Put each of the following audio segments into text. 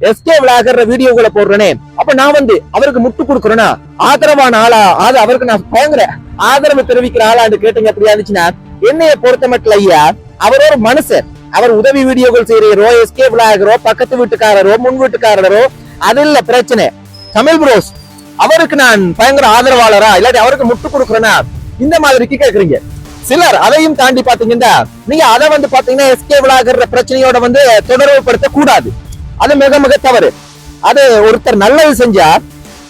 SK விளாகற வீடியோகளை போடுறேனே. அப்ப நான் வந்து அவருக்கு முட்டு கொடுக்குறேன்னா ஆதரவான ஆளா? அது அவருக்கு நான் பயங்கர ஆதரவு தெரிவிக்கிற ஆளான்னு கேட்டீங்க அப்படியா இருந்துச்சுன்னா என்னைய பொறுத்த மட்டும் ஐயா அவர் ஒரு மனுஷர். அவர் உதவி வீடியோகள் செய்யறோ எஸ்கே விளாகரோ பக்கத்து வீட்டுக்காரரோ முன் வீட்டுக்காரரோ அது இல்ல பிரச்சனை. தமிழ் புரோஸ் அவருக்கு நான் பயங்கர ஆதரவாளரா? இல்லாட்டி அவருக்கு முட்டு கொடுக்குறேன்னா இந்த மாதிரிக்கு கேக்குறீங்க. சிலர் அதையும் தாண்டி பாத்தீங்கன்னா நீங்க அதை வந்து பாத்தீங்கன்னா எஸ்கே விளாகற பிரச்சனையோட வந்து தொடர்பு படுத்த கூடாது அது மிக மிக தவறு. அது ஒருத்தர் நல்லது செஞ்சா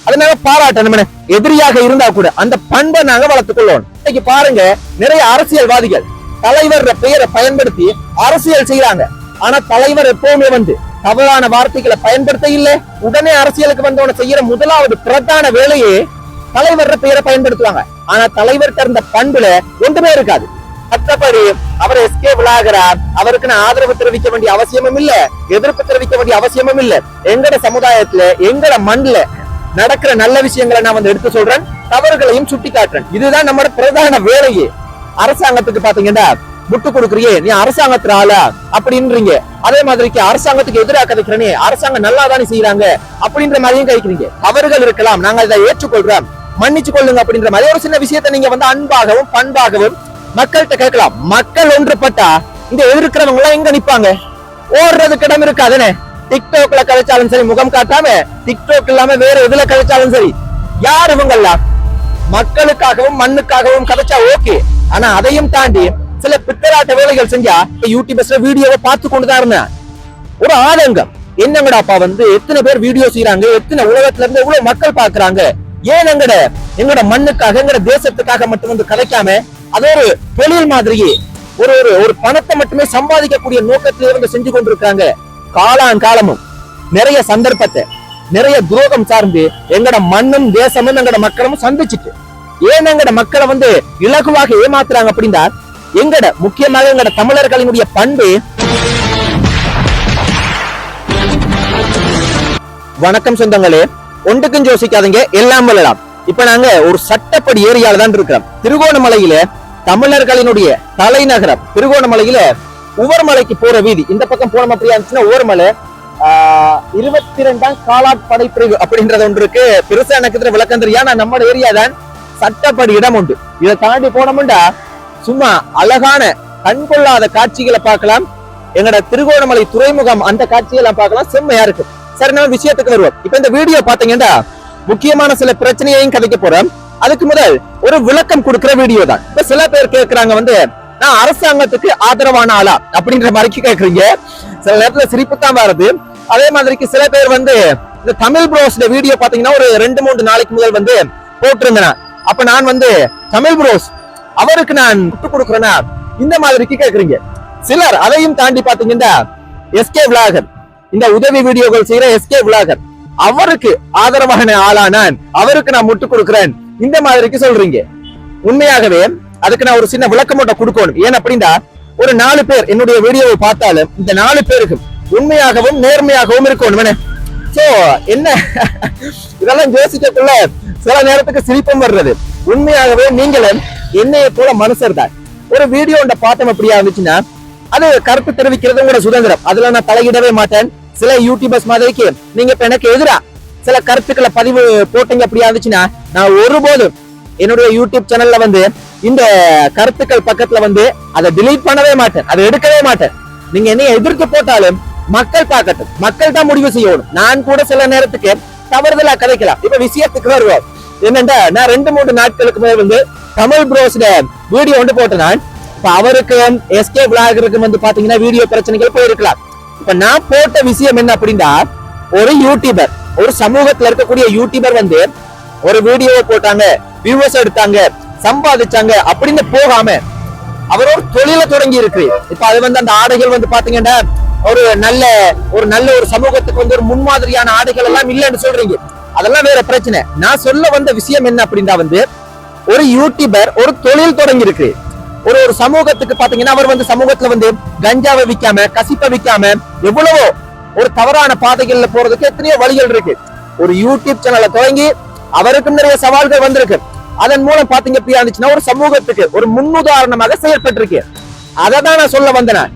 அதனால பாராட்டணும் எதிரியாக இருந்தா கூட அந்த பண்பை நாங்க வளர்த்துக்கொள்ளணும் இன்னைக்கு பாருங்க நிறைய அரசியல்வாதிகள் தலைவர் பெயரை பயன்படுத்தி அரசியல் செய்யறாங்க ஆனா தலைவர் எப்பவுமே வந்து தவறான வார்த்தைகளை பயன்படுத்த இல்ல. உடனே அரசியலுக்கு வந்தவன செய்யற முதலாவது பிரதான வேலையே தலைவர் பெயரை பயன்படுத்துவாங்க. ஆனா தலைவர் இருந்த பண்புல ஒன்றுமே இருக்காது. மற்றபடி அவர் எஸ்கே விளாகிறார் அவருக்கு நான் ஆதரவு தெரிவிக்க வேண்டிய அவசியமும் இல்ல. எதிர்ப்பு தெரிவிக்க வேண்டிய அவசியமும் இல்ல. எங்கட சமுதாயத்துல எங்கட மண்ல நடக்கிற நல்ல விஷயங்களை நான் வந்து எடுத்து சொல்றேன். தவறுகளையும் சுட்டி காட்டுறேன் இதுதான் நம்மளோட பிரதான வேலையே. அரசாங்கத்துக்கு பாத்தீங்கன்னா முட்டு கொடுக்குறியே. நீ அரசாங்கத்துல ஆளா? அப்படின்றீங்க. அதே மாதிரிக்கு அரசாங்கத்துக்கு எதிராக கதைக்கிறனே. அரசாங்கம் நல்லா தானே செய்யறாங்க அப்படின்ற மாதிரியும் கழிக்கிறீங்க அவர்கள் இருக்கலாம். நாங்க அதை ஏற்றுக்கொள்றோம். மன்னிச்சு கொள்ளுங்க அப்படின்ற மாதிரி. ஒரு சின்ன விஷயத்தை நீங்க வந்து அன்பாகவும் பண்பாகவும் மக்கள்கிட்ட கேட்கலாம். மக்கள் ஒன்றுபட்டா இந்த எதிர்க்கிறவங்க எல்லாம் எங்க நிப்பாங்க? ஓடுறதுக்கு இடம் இருக்காதுன்னு டிக்டாக்ல கழிச்சாலும் சரி முகம் காட்டாம டிக்டாக் இல்லாம வேற எதுல கழிச்சாலும் சரி யார் இவங்கெல்லாம்? மக்களுக்காகவும் மண்ணுக்காகவும் கதைச்சா ஓகே. ஆனா அதையும் தாண்டி சில பித்தராட்ட வேலைகள் செஞ்சா யூடியூபர்ஸ்ல வீடியோவை பார்த்து கொண்டுதான் இருந்தேன். ஒரு ஆதங்கம். என்னங்கடாப்பா வந்து எத்தனை பேர் வீடியோ செய்யறாங்க எத்தனை உலகத்துல இருந்து எவ்வளவு மக்கள் பாக்குறாங்க ஏன் எங்கட எங்களோட மண்ணுக்காக எங்கட தேசத்துக்காக மட்டும் வந்து கதைக்காம அது ஒரு தொழில் மாதிரியே ஒரு ஒரு ஒரு பணத்தை மட்டுமே சம்பாதிக்கக்கூடிய நோக்கத்தில் இவங்க செஞ்சு கொண்டிருக்காங்க காலான் காலமும். நிறைய சந்தர்ப்பத்தை நிறைய துரோகம் சார்ந்து எங்கட மண்ணும் தேசமும் எங்கட மக்களும் சந்திச்சுட்டு ஏன் எங்கட மக்களை வந்து இலகுவாக ஏமாத்துறாங்க அப்படின்னா எங்கட முக்கியமாக எங்கட தமிழர்களினுடைய பண்பு. வணக்கம் சொந்தங்களே ஒன்றுக்கும் யோசிக்காதீங்க எல்லாம் வெல்லலாம் இப்ப நாங்க ஒரு சட்டப்படி ஏரியால தான் இருக்கிறோம். திருகோணமலையில தமிழர்களினுடைய தலைநகரம் திருகோணமலையில உவர்மலைக்கு போற வீதி. இந்த பக்கம் போனோம் அப்படியா இருந்துச்சுன்னா உவர்மலை. ஆஹ், இருபத்தி ரெண்டாம் காலாட் படைப்பிரிவு அப்படின்றது ஒன்று இருக்கு. பெருசா எனக்கு விளக்கம் தெரியும். ஆனா நம்ம ஏரியா தான் சட்டப்படி இடம் உண்டு. இதை தாண்டி போனோம்டா சும்மா அழகான கண்கொள்ளாத காட்சிகளை பார்க்கலாம். எங்கட திருகோணமலை துறைமுகம் அந்த காட்சிகளை பார்க்கலாம். செம்மையா இருக்கு. சரி நம்ம விஷயத்துக்கு வருவோம். இப்ப இந்த வீடியோ பாத்தீங்கன்னா முக்கியமான சில பிரச்சனையையும் கதைக்க போறோம். அதுக்கு முதல் ஒரு விளக்கம் கொடுக்கிற வீடியோ தான். இப்ப சில பேர் கேட்கிறாங்க வந்து நான் அரசாங்கத்துக்கு ஆதரவான ஆளா? அப்படின்ற மாதிரி கேக்குறீங்க. சில நேரத்துல சிரிப்பு தான் வருது. அதே மாதிரிக்கு சில பேர் வந்து இந்த தமிழ் ப்ரோஸ் வீடியோ பாத்தீங்கன்னா ஒரு ரெண்டு மூன்று நாளைக்கு முதல் வந்து போட்டிருந்தேன். அப்ப நான் வந்து தமிழ் ப்ரோஸ் அவருக்கு நான் விட்டு கொடுக்குறேன்னா இந்த மாதிரிக்கு கேக்குறீங்க. சிலர் அதையும் தாண்டி பாத்தீங்கன்னா எஸ்கே விலாகர் இந்த உதவி வீடியோகள் செய்யற எஸ்கே விலாகர் அவருக்கு ஆதரவான ஆளா நான் அவருக்கு நான் முட்டு கொடுக்கிறேன். இந்த மாதிரிக்கு சொல்றீங்க. உண்மையாகவே அதுக்கு நான் ஒரு சின்ன விளக்கம் மட்டும் கொடுக்கணும். ஏன் அப்படின்னா ஒரு நாலு பேர் என்னுடைய வீடியோவை பார்த்தாலும் இந்த நாலு பேருக்கும் உண்மையாகவும் நேர்மையாகவும் இருக்கணும் சோ என்ன? இதெல்லாம் யோசிக்கக்குள்ள சில நேரத்துக்கு சிரிப்பும் வர்றது. உண்மையாகவே நீங்களும் என்னைய போல மனுஷர் தான் ஒரு வீடியோ பார்த்தோம் அப்படியா இருந்துச்சுன்னா அது கருத்து தெரிவிக்கிறது உங்களோட சுதந்திரம். அதுல நான் தலையிடவே மாட்டேன். சில யூடியூபர்ஸ் மாதிரிக்கு நீங்க இப்ப எனக்கு எதிரா சில கருத்துக்களை பதிவு போட்டீங்க அப்படியா இருந்துச்சுன்னா நான் ஒருபோதும் என்னுடைய யூடியூப் சேனல்ல வந்து இந்த கருத்துக்கள் பக்கத்துல வந்து அதை டிலீட் பண்ணவே மாட்டேன். அதை எடுக்கவே மாட்டேன். நீங்க என்னைய எதிர்த்து போட்டாலும் மக்கள் பார்க்கட்டும். மக்கள் தான் முடிவு செய்யணும். நான் கூட சில நேரத்துக்கு தவறுதலா கதைக்கலாம். இப்ப விஷயத்துக்கு வருவோம். என்னண்டா நான் ரெண்டு மூணு நாட்களுக்கு மேல வந்து தமிழ் ப்ரோஸ்ல வீடியோ வந்து போட்டேன். நான். இப்ப அவருக்கும் எஸ்கே விளாகருக்கும் வந்து பாத்தீங்கன்னா வீடியோ பிரச்சனைகள் போயிருக்கலாம். இப்ப நான் போட்ட விஷயம் என்ன அப்படின்னா ஒரு யூடியூபர் ஒரு சமூகத்துல இருக்கக்கூடிய யூடியூபர் வந்து ஒரு வீடியோவை போட்டாங்க வியூவர்ஸ் எடுத்தாங்க சம்பாதிச்சாங்க அப்படின்னு போகாம அவர் ஒரு தொழிலை தொடங்கி இருக்கு. இப்ப அது வந்து அந்த ஆடைகள் வந்து பாத்தீங்கன்னா ஒரு நல்ல ஒரு நல்ல ஒரு சமூகத்துக்கு வந்து ஒரு முன்மாதிரியான ஆடைகள் எல்லாம் இல்லைன்னு சொல்றீங்க. அதெல்லாம் வேற பிரச்சனை. நான் சொல்ல வந்த விஷயம் என்ன அப்படின்னா வந்து ஒரு யூடியூபர் ஒரு தொழில் தொடங்கி இருக்கு. ஒரு ஒரு சமூகத்துக்கு பாத்தீங்கன்னா அவர் வந்து சமூகத்துல வந்து கஞ்சாவை விக்காம கசிப்பை விக்காம எவ்வளவோ ஒரு தவறான பாதைகள்ல போறதுக்கு எத்தனையோ வழிகள் இருக்கு. ஒரு யூடியூப் சேனலை தொடங்கி அவருக்கும் நிறைய சவால்கள் வந்திருக்கு. அதன் மூலம் பாத்தீங்க அப்படியா இருந்துச்சுன்னா ஒரு சமூகத்துக்கு ஒரு முன்னுதாரணமாக செயல்பட்டிருக்கு. அதை தான் நான் சொல்ல வந்தேன்.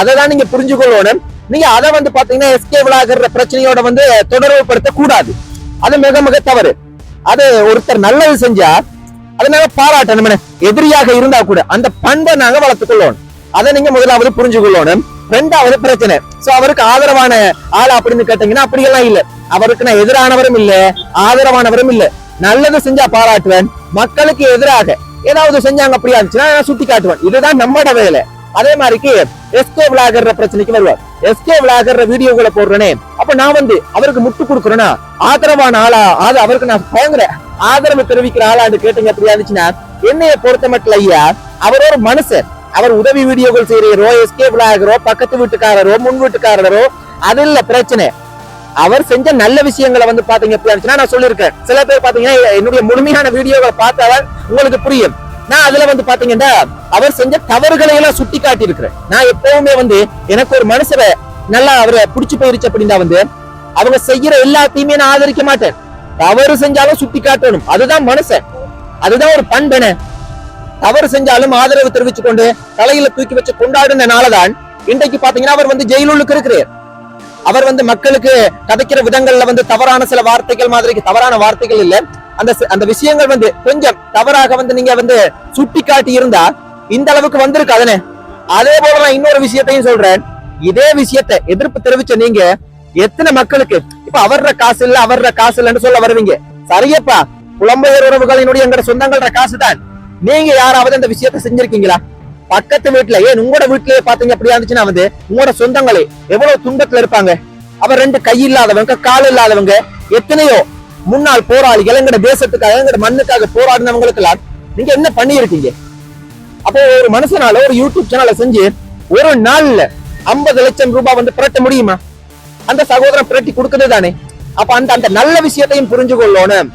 அதை தான் நீங்க புரிஞ்சு கொள்ளணும் நீங்க அதை வந்து பாத்தீங்கன்னா எஸ்கே விளாகர் பிரச்சனையோட வந்து தொடர்பு படுத்த கூடாது அது மிக மிக தவறு. அது ஒருத்தர் நல்லது செஞ்சா அதனால பாராட்டணும் எதிரியாக இருந்தா கூட அந்த பண்பை நாங்க வளர்த்துக்கொள்ளணும் அதை நீங்க முதலாவது புரிஞ்சு கொள்ளணும் ரெண்டாவது பிரச்சனை. சோ அவருக்கு ஆதரவான ஆள் அப்படின்னு கேட்டீங்கன்னா அப்படி எல்லாம் இல்ல. அவருக்கு நான் எதிரானவரும் இல்ல ஆதரவானவரும் இல்ல. நல்லது செஞ்சா பாராட்டுவேன் மக்களுக்கு எதிராக ஏதாவது செஞ்சாங்க அப்படியா இருந்துச்சுன்னா நான் சுட்டி காட்டுவேன் இதுதான் நம்மட வேலை. அதே மாதிரிக்கு எஸ்கோ விளாகிற பிரச்சனைக்கு வருவார். எஸ்கே விளாகர் வீடியோகளை போடுறேனே. அப்ப நான் வந்து அவருக்கு முட்டு கொடுக்குறேன்னா ஆதரவான ஆளா? அது அவருக்கு நான் பயங்கர ஆதரவு தெரிவிக்கிற ஆளான்னு கேட்டீங்க அப்படியா இருந்துச்சுன்னா? என்னைய பொறுத்த மட்டும் ஐயா அவர் ஒரு மனுஷர். அவர் உதவி வீடியோக்கள் செய்யறோ எஸ்கே விளாகரோ பக்கத்து வீட்டுக்காரரோ முன் வீட்டுக்காரரோ அது இல்ல பிரச்சனை. அவர் செஞ்ச நல்ல விஷயங்களை வந்து பாத்தீங்க எப்படி இருந்துச்சுன்னா நான் சொல்லியிருக்கேன். சில பேர் பாத்தீங்கன்னா என்னுடைய முழுமையான வீடியோவை பார்த்தாதான் உங்களுக்கு புரியும். நான் அதுல வந்து பாத்தீங்கன்னா அவர் செஞ்ச தவறுகளை எல்லாம் சுட்டி காட்டி இருக்கிறேன் நான் எப்பவுமே வந்து எனக்கு ஒரு மனுஷரை நல்லா அவரை புடிச்சு போயிருச்சு அப்படின்னா வந்து அவங்க செய்யற எல்லாத்தையுமே நான் ஆதரிக்க மாட்டேன். தவறு செஞ்சாலும் சுட்டி காட்டணும் அதுதான் மனுஷன். அதுதான் ஒரு பண்பென. தவறு செஞ்சாலும் ஆதரவு தெரிவிச்சு கொண்டு தலையில தூக்கி வச்சு கொண்டாடுனனாலதான் இன்றைக்கு பாத்தீங்கன்னா அவர் வந்து ஜெயிலுக்கு இருக்கிறார். அவர் வந்து மக்களுக்கு கதைக்கிற விதங்கள்ல வந்து தவறான சில வார்த்தைகள் மாதிரி தவறான வார்த்தைகள் இல்ல. அந்த அந்த விஷயங்கள் வந்து கொஞ்சம் தவறாக வந்து நீங்க வந்து சுட்டி காட்டி இருந்தா இந்த அளவுக்கு வந்திருக்கு அதனே. அதே போல நான் இன்னொரு விஷயத்தையும் சொல்றேன். இதே விஷயத்த எதிர்ப்பு தெரிவிச்ச நீங்க எத்தனை மக்களுக்கு இப்ப அவர்ற காசு இல்ல அவர்ற காசு இல்லைன்னு சொல்ல வருவீங்க. சரியப்பா புலம்பெயர் உறவுகளினுடைய எங்கட சொந்தங்கள்ற காசு தான் நீங்க யாராவது இந்த விஷயத்தை செஞ்சிருக்கீங்களா? பக்கத்து வீட்டுல ஏன் உங்களோட வீட்டுலயே பாத்தீங்க அப்படியா இருந்துச்சுன்னா வந்து உங்களோட சொந்தங்களே எவ்வளவு துன்பத்துல இருப்பாங்க. அவர் ரெண்டு கை இல்லாதவங்க கால் இல்லாதவங்க எத்தனையோ முன்னாள் போராளிகள் எங்கட தேசத்துக்காக எங்கட மண்ணுக்காக போராடினவங்களுக்கு நீங்க என்ன பண்ணியிருக்கீங்க? அப்போ ஒரு மனுஷனால ஒரு யூடியூப் சேனலை செஞ்சு ஒரு நாள்ல ஐம்பது லட்சம் ரூபாய் வந்து புரட்ட முடியுமா? அந்த சகோதரன் புரட்டி கொடுக்குது தானே. அப்ப அந்த அந்த நல்ல விஷயத்தையும் புரிஞ்சு கொள்ளணும்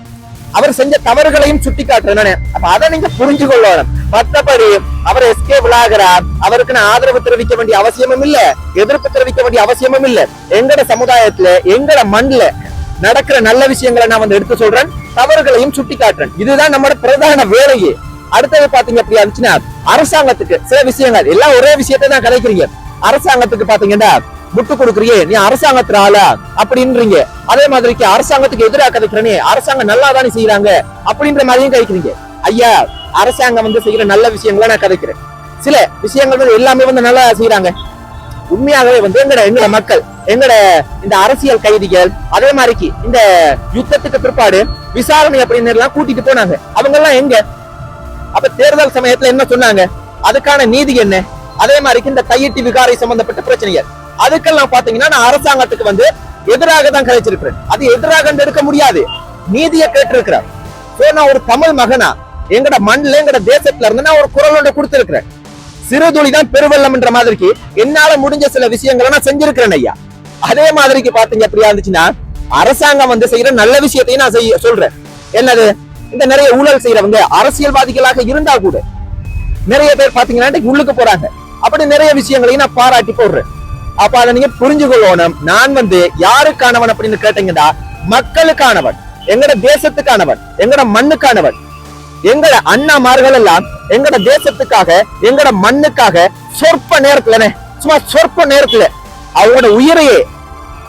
அவர் செஞ்ச தவறுகளையும் சுட்டி காட்டுறேன் அப்ப அதை நீங்க புரிஞ்சு கொள்ளணும் மத்தபடி அவர் எஸ்கே விளாகிறார் அவருக்கு நான் ஆதரவு தெரிவிக்க வேண்டிய அவசியமும் இல்ல எதிர்ப்பு தெரிவிக்க வேண்டிய அவசியமும் இல்ல. எங்கட சமுதாயத்துல எங்கட மண்ணுல நடக்கிற நல்ல விஷயங்களை நான் வந்து எடுத்து சொல்றேன். தவறுகளையும் சுட்டி காட்டுறேன் இதுதான் நம்மளோட பிரதான வேலையே. அடுத்தது பாத்தீங்க அப்படியா இருந்துச்சுன்னா அரசாங்கத்துக்கு சில விஷயங்கள் எல்லாம் ஒரே விஷயத்தை தான் கலைக்கிறீங்க. அரசாங்கத்துக்கு பாத்தீங்கன்னா முட்டு கொடுக்குறியே நீ அரசாங்கத்துல ஆளா அப்படின்றீங்க. அதே மாதிரிக்கு அரசாங்கத்துக்கு எதிராக கதைக்கிறனே அரசாங்கம் நல்லா தானே செய்யறாங்க அப்படின்ற மாதிரியும் கதைக்கிறீங்க. ஐயா அரசாங்கம் வந்து செய்யற நல்ல விஷயங்களை நான் கதைக்கிறேன். சில விஷயங்கள் வந்து எல்லாமே வந்து நல்லா செய்யறாங்க உண்மையாகவே வந்து எங்கட எங்கட மக்கள் எங்கட இந்த அரசியல் கைதிகள் அதே மாதிரிக்கு இந்த யுத்தத்துக்கு பிற்பாடு விசாரணை அப்படின்னு எல்லாம் கூட்டிட்டு போனாங்க. அவங்க எல்லாம் எங்க? அப்ப தேர்தல் சமயத்துல என்ன சொன்னாங்க? அதுக்கான நீதி என்ன? அதே மாதிரிக்கு இந்த கையெட்டி விகாரை சம்பந்தப்பட்ட பிரச்சனைகள். அதுக்கெல்லாம் பாத்தீங்கன்னா நான் அரசாங்கத்துக்கு வந்து எதிராக தான் கிடைச்சிருக்கிறேன் அது எதிராக எடுக்க முடியாது. நீதியை கேட்டிருக்கிறேன் சோ நான் ஒரு தமிழ் மகனா எங்கட மண்ல எங்கட தேசத்துல இருந்து நான் ஒரு குரலோட கொடுத்திருக்கிறேன். சிறுதுளி தான் பெருவெள்ளம் என்ற மாதிரிக்கு என்னால முடிஞ்ச சில விஷயங்களை நான் செஞ்சிருக்கிறேன் ஐயா. அதே மாதிரிக்கு பாத்தீங்க அப்படியா இருந்துச்சுன்னா அரசாங்கம் வந்து செய்யற நல்ல விஷயத்தையும் நான் செய்ய சொல்றேன். என்னது? இந்த நிறைய ஊழல் செய்யறவங்க அரசியல்வாதிகளாக இருந்தா கூட நிறைய பேர் பாத்தீங்கன்னா உள்ளுக்கு போறாங்க. அப்படி நிறைய விஷயங்களையும் நான் பாராட்டி போடுறேன். அப்ப அதை நீங்க புரிஞ்சு கொள்ளணும். நான் வந்து யாருக்கானவன் அப்படின்னு கேட்டீங்கன்னா மக்களுக்கானவன் எங்கட தேசத்துக்கானவன் எங்கட மண்ணுக்கானவன் எங்கட அண்ணாமார்கள் எல்லாம் எங்கட தேசத்துக்காக எங்கட மண்ணுக்காக சொற்ப நேரத்துல சும்மா சொற்ப நேரத்துல அவங்களோட உயிரையே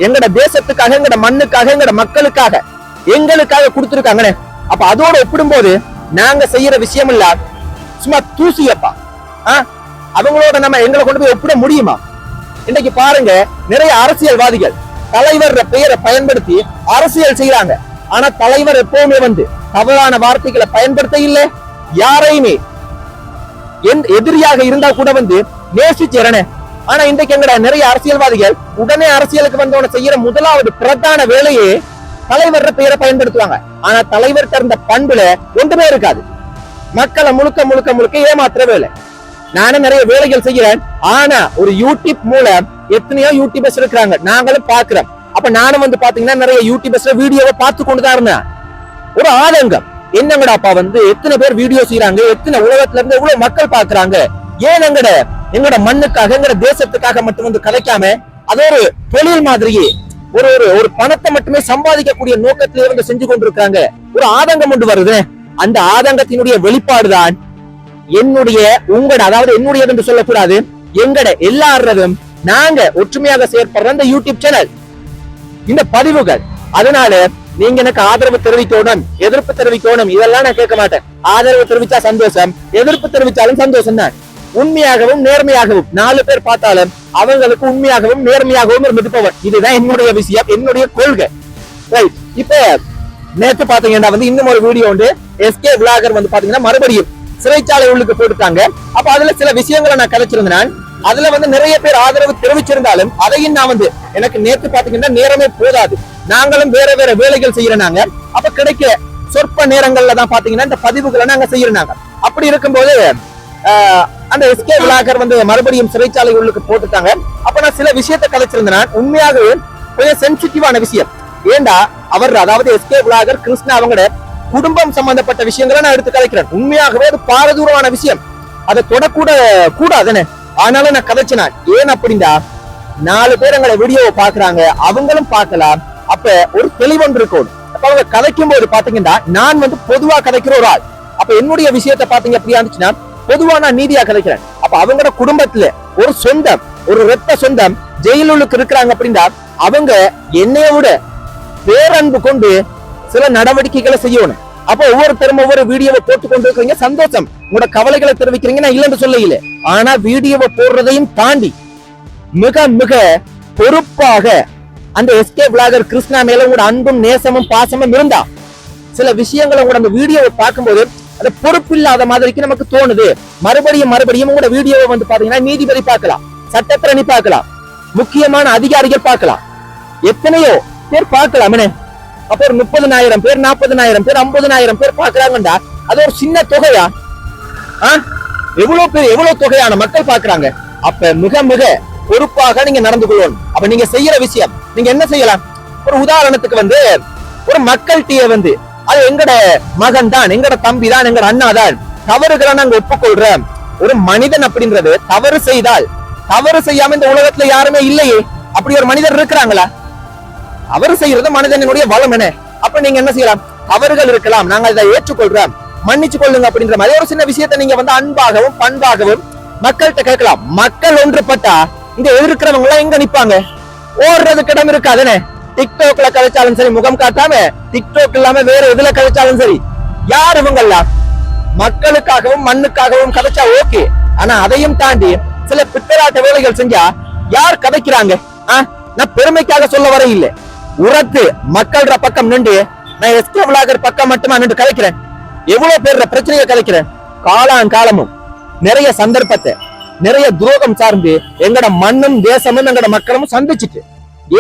எங்கட தேசத்துக்காக எங்கட மண்ணுக்காக எங்கட மக்களுக்காக எங்களுக்காக கொடுத்துருக்காங்கண்ணே அப்ப அதோட ஒப்பிடும்போது நாங்க செய்யற விஷயம் இல்ல சும்மா தூசியப்பா. அவங்களோட நம்ம எங்களை கொண்டு போய் ஒப்பிட முடியுமா? இன்னைக்கு பாருங்க நிறைய அரசியல்வாதிகள் தலைவர் பெயரை பயன்படுத்தி அரசியல் செய்யறாங்க ஆனா தலைவர் எப்பவுமே வந்து தவறான வார்த்தைகளை பயன்படுத்த இல்ல யாரையுமே. என் எதிரியாக இருந்தா கூட வந்து நேசிச்சேரனே. ஆனா இன்றைக்கு எங்கட நிறைய அரசியல்வாதிகள் உடனே அரசியலுக்கு வந்தவன செய்யற முதலாவது பிரதான வேலையே தலைவர் பெயரை பயன்படுத்துவாங்க. ஆனா தலைவர் இருந்த பண்புல ஒன்றுமே இருக்காது. மக்களை முழுக்க முழுக்க முழுக்க ஏமாத்துற வேலை. நானும் நிறைய வேலைகள் செய்கிறேன் ஆனா ஒரு யூடியூப் மூலம் எத்தனையோ யூடியூபர்ஸ் இருக்கிறாங்க. நாங்களும் பாக்குறோம் அப்ப நானும் வந்து பாத்தீங்கன்னா நிறைய யூடியூபர்ஸ்ல வீடியோவை பார்த்து கொண்டுதான் இருந்தேன். ஒரு ஆதங்கம். என்னங்கடாப்பா வந்து எத்தனை பேர் வீடியோ செய்யறாங்க எத்தனை உலகத்துல இருந்து எவ்வளவு மக்கள் பாக்குறாங்க ஏன் எங்கட மண்ணுக்காக எங்கட தேசத்துக்காக மட்டும் வந்து கலைக்காம அது ஒரு தொழில் மாதிரியே ஒரு ஒரு ஒரு பணத்தை மட்டுமே சம்பாதிக்கக்கூடிய நோக்கத்திலே இருந்து செஞ்சு கொண்டிருக்காங்க ஒரு ஆதங்கம் கொண்டு வருது. அந்த ஆதங்கத்தினுடைய வெளிப்பாடுதான் என்னுடைய உங்களோட அதாவது என்னுடையது என்று சொல்லக்கூடாது எங்கட எல்லாரதும் நாங்க ஒற்றுமையாக செயற்படுற அந்த யூடியூப் சேனல் இந்த பதிவுகள். அதனால நீங்க எனக்கு ஆதரவு தெரிவிக்கணும் எதிர்ப்பு தெரிவிக்கணும் இதெல்லாம் நான் கேட்க மாட்டேன். ஆதரவு தெரிவிச்சா சந்தோஷம் எதிர்ப்பு தெரிவிச்சாலும் சந்தோஷம் தான். உண்மையாகவும் நேர்மையாகவும் நாலு பேர் பார்த்தாலும் அவங்களுக்கு உண்மையாகவும் நேர்மையாகவும் இருந்துட்டு இதுதான் என்னுடைய விஷயம் என்னுடைய கொள்கை. ரைட் இப்ப நேத்து பாத்தீங்கன்னா வந்து இன்னும் ஒரு வீடியோ வந்து எஸ்கே விளாகர் வந்து பாத்தீங்கன்னா மறுபடியும் சிறைச்சாலை உள்ளுக்கு போட்டுட்டாங்க. அப்ப அதுல சில விஷயங்களை நான் கதைச்சிருந்தேன். அதுல வந்து நிறைய பேர் ஆதரவு தெரிவிச்சிருந்தாலும் அதையும் நான் வந்து எனக்கு நேத்து பாத்தீங்கன்னா நேரமே போதாது. நாங்களும் வேற வேற வேலைகள் செய்யறாங்க அப்ப கிடைக்க சொற்ப நேரங்கள்ல தான் பாத்தீங்கன்னா இந்த பதிவுகளை நாங்க செய்யறாங்க அப்படி இருக்கும்போது ஆஹ், அந்த எஸ்கே விளாகர் வந்து மறுபடியும் சிறைச்சாலை உள்ளுக்கு போட்டுட்டாங்க. அப்ப நான் சில விஷயத்தை கலைச்சிருந்தேன் உண்மையாகவே கொஞ்சம் சென்சிட்டிவான விஷயம். ஏண்டா அவர் அதாவது எஸ்கே விளாகர் கிருஷ்ணா அவங்களோட குடும்பம் சம்பந்தப்பட்ட விஷயங்களை நான் எடுத்து கலைக்கிறேன் உண்மையாகவே அது பாரதூரமான விஷயம். அதை தொடக்கூட கூடாதுன்னு. ஆனாலும் நான் கதைச்சினான் ஏன் அப்படின்னா நாலு பேர் எங்களை வீடியோவை பாக்குறாங்க அவங்களும் பார்க்கலாம் அப்ப ஒரு தெளிவன் இருக்கும் அப்ப அவங்க கதைக்கும் போது பாத்தீங்கன்னா நான் வந்து பொதுவா கதைக்கிற ஒரு ஆள். அப்ப என்னுடைய விஷயத்தை பாத்தீங்க அப்படியா இருந்துச்சுன்னா பொதுவா நான் நீதியா கதைக்கிறேன். அப்ப அவங்களோட குடும்பத்துல ஒரு சொந்தம் ஒரு ரத்த சொந்தம் ஜெயிலுக்கு இருக்கிறாங்க அப்படின்னா அவங்க என்னைய விட பேரன்பு கொண்டு சில நடவடிக்கைகளை செய்யணும். அப்ப ஒவ்வொருத்தரும் ஒவ்வொரு வீடியோவை போட்டு கொண்டு இருக்கிறீங்க சந்தோஷம். உங்களோட கவலைகளை தெரிவிக்கிறீங்க நான் இல்லைன்னு சொல்ல இல்ல ஆனா வீடியோவை போடுறதையும் தாண்டி மிக மிக பொறுப்பாக அந்த எஸ்கே பிளாகர் கிருஷ்ணா மேல உங்களோட அன்பும் நேசமும் பாசமும் இருந்தா சில விஷயங்களை உங்களோட அந்த வீடியோவை பார்க்கும்போது அது பொறுப்பில்லாத மாதிரிக்கு நமக்கு தோணுது. மறுபடியும் மறுபடியும் உங்களோட வீடியோவை வந்து பாத்தீங்கன்னா நீதிபதி பார்க்கலாம் சட்டத்திரணி பார்க்கலாம் முக்கியமான அதிகாரிகள் பார்க்கலாம். எத்தனையோ பேர் பார்க்கலாம். அப்ப ஒரு முப்பதுனாயிரம் பேர் நாற்பதுனாயிரம் பேர் ஐம்பதுனாயிரம் பேர் பாக்குறாங்கடா அது ஒரு சின்ன தொகையா? எவ்வளவு பேர் எவ்வளவு தொகையான மக்கள் பாக்குறாங்க அப்ப மிக மிக பொறுப்பாக நீங்க நடந்து கொள்ளணும். அப்ப நீங்க செய்யற விஷயம் நீங்க என்ன செய்யலாம்? ஒரு உதாரணத்துக்கு வந்து ஒரு மக்கள்கிட்ட வந்து அது எங்கட மகன் தான் எங்கட தம்பி தான் எங்கட அண்ணா தான் தவறுகளை நாங்க ஒப்புக்கொள்றோம் ஒரு மனிதன் அப்படின்றது தவறு செய்தால் தவறு செய்யாம இந்த உலகத்துல யாருமே இல்லையே அப்படி ஒரு மனிதர் இருக்கிறாங்களா? அவர் செய்யறது மனிதனுடைய வளம் என்ன? அப்ப நீங்க என்ன செய்யலாம்? தவறுகள் இருக்கலாம் நாங்க இதை ஏற்றுக்கொள்றோம். மன்னிச்சு கொள்ளுங்க அப்படின்ற மாதிரி ஒரு சின்ன விஷயத்தை நீங்க வந்து அன்பாகவும் பண்பாகவும் மக்கள்கிட்ட கேட்கலாம். மக்கள் ஒன்றுபட்டா இங்க எதிர்க்கிறவங்க எல்லாம் எங்க நிப்பாங்க? ஓடுறதுக்கு இடம் இருக்காதுன்னு டிக்டோக்ல கழிச்சாலும் சரி முகம் காட்டாம டிக்டோக் இல்லாம வேற எதுல கழிச்சாலும் சரி யார் இவங்கெல்லாம்? மக்களுக்காகவும் மண்ணுக்காகவும் கதைச்சா ஓகே. ஆனா அதையும் தாண்டி சில பித்தராட்ட வேலைகள் செஞ்சா யார் கதைக்கிறாங்க? நான் பெருமைக்காக சொல்ல வர இல்ல. உரத்து மக்கள்ற பக்கம் நின்று நான் எஸ்கே விளாகர் பக்கம் மட்டுமா நின்று கதைக்கிறேன்? எவ்வளவு பேர் பிரச்சனையை கதைக்கிறேன்? காலான் காலமும் நிறைய சந்தர்ப்பத்தை நிறைய துரோகம் சார்ந்து எங்கட மண்ணும் தேசமும் எங்கட மக்களும் சந்திச்சுட்டு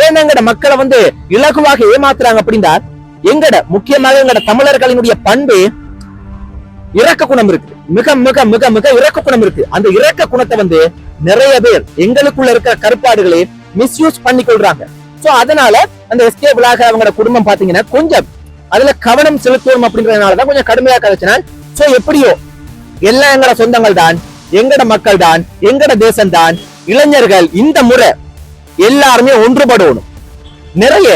ஏன் எங்கட மக்களை வந்து இலகுவாக ஏமாத்துறாங்க அப்படின்னா எங்கட முக்கியமாக எங்கட தமிழர்களினுடைய பண்பு இறக்க குணம் இருக்கு. மிக மிக மிக மிக இரக்க குணம் இருக்கு. அந்த இரக்க குணத்தை வந்து நிறைய பேர் எங்களுக்குள்ள இருக்கிற கருப்பாடுகளை மிஸ்யூஸ் பண்ணி கொள்றாங்க சோ அதனால அந்த எஸ்கே விழாக அவங்களோட குடும்பம் பாத்தீங்கன்னா கொஞ்சம் அதுல கவனம் செலுத்துவோம் அப்படின்றதுனாலதான் கொஞ்சம் கடுமையா கதைச்சினால் சோ எப்படியோ எல்லாம் எங்கட சொந்தங்கள் தான் எங்கட மக்கள் தான் எங்கட தேசம் தான் இளைஞர்கள் இந்த முறை எல்லாருமே ஒன்றுபடணும். நிறைய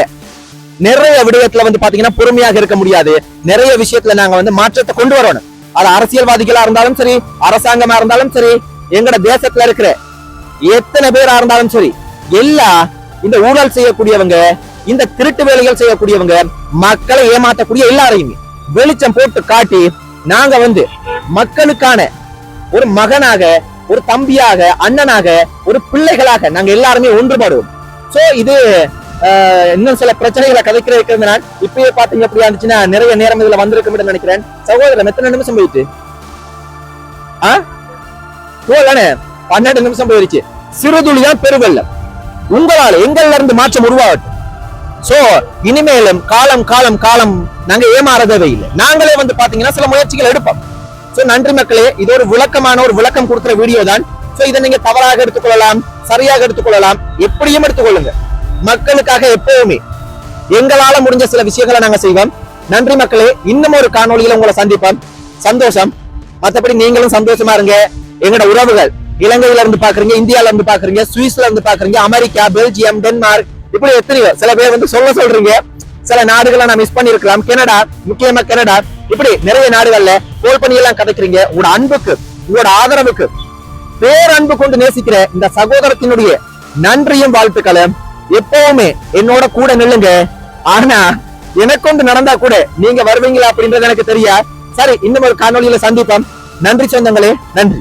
நிறைய விடயத்துல வந்து பாத்தீங்கன்னா பொறுமையாக இருக்க முடியாது. நிறைய விஷயத்துல நாங்க வந்து மாற்றத்தை கொண்டு வரணும். அது அரசியல்வாதிகளா இருந்தாலும் சரி அரசாங்கமா இருந்தாலும் சரி எங்கட தேசத்துல இருக்கிற எத்தனை பேரா இருந்தாலும் சரி எல்லா இந்த ஊழல் செய்யக்கூடியவங்க இந்த திருட்டு வேலைகள் செய்யக்கூடியவங்க மக்களை ஏமாற்றக்கூடிய எல்லாரையுமே வெளிச்சம் போட்டு காட்டி நாங்க வந்து மக்களுக்கான ஒரு மகனாக ஒரு தம்பியாக அண்ணனாக ஒரு பிள்ளைகளாக நாங்க எல்லாருமே ஒன்றுபடுவோம். சோ இது ஆஹ், இன்னும் சில பிரச்சனைகளை கதைக்கிற இருக்கிறது நான் இப்பயே பாத்தீங்க அப்படியா இருந்துச்சுன்னா நிறைய நேரம் இதுல வந்திருக்கும் நினைக்கிறேன். சகோதரன் எத்தனை நிமிஷம் போயிட்டு ஆ? தானே? பன்னெண்டு நிமிஷம் போயிருச்சு. சிறுதுளிதான் பெருவெல்லம் உங்களால எங்கள்ல இருந்து மாற்றம் உருவாகட்டும். சோ இனிமேலும் காலம் காலம் காலம் நாங்க ஏமாறதே இல்லை. நாங்களே வந்து பாத்தீங்கன்னா சில முயற்சிகள் எடுப்போம். சோ நன்றி மக்களே. இது ஒரு விளக்கமான ஒரு விளக்கம் கொடுக்குற வீடியோ தான். சோ இதை நீங்க தவறாக எடுத்துக்கொள்ளலாம் சரியாக எடுத்துக்கொள்ளலாம். எப்படியும் எடுத்துக்கொள்ளுங்க. மக்களுக்காக எப்பவுமே எங்களால முடிஞ்ச சில விஷயங்களை நாங்க செய்வோம். நன்றி மக்களே. இன்னும் ஒரு காணொளியில உங்களை சந்திப்போம். சந்தோஷம். மத்தபடி நீங்களும் சந்தோஷமா இருங்க. எங்களோட உறவுகள் இலங்கையில இருந்து பாக்குறீங்க இந்தியால இருந்து பாக்குறீங்க சுவிஸ்ல இருந்து பாக்குறீங்க அமெரிக்கா பெல்ஜியம் டென்மார்க் இப்படி எத்தனையோ சில பேர் வந்து சொல்ல சொல்றீங்க. சில நாடுகளை நான் மிஸ் பண்ணிருக்கலாம் கனடா முக்கியமா கனடா. இப்படி நிறைய நாடுகள்ல கோல் பண்ணி எல்லாம் கதைக்கிறீங்க. உங்களோட அன்புக்கு உங்களோட ஆதரவுக்கு பேரன்பு கொண்டு நேசிக்கிற இந்த சகோதரத்தினுடைய நன்றியும் வாழ்த்துக்களும் எப்பவுமே என்னோட கூட நில்லுங்க. ஆனா எனக்கு ஒன்று நடந்தா கூட நீங்க வருவீங்களா அப்படின்றது எனக்கு தெரியா சரி இன்னும் ஒரு காணொளியில சந்திப்போம். நன்றி சொந்தங்களே நன்றி.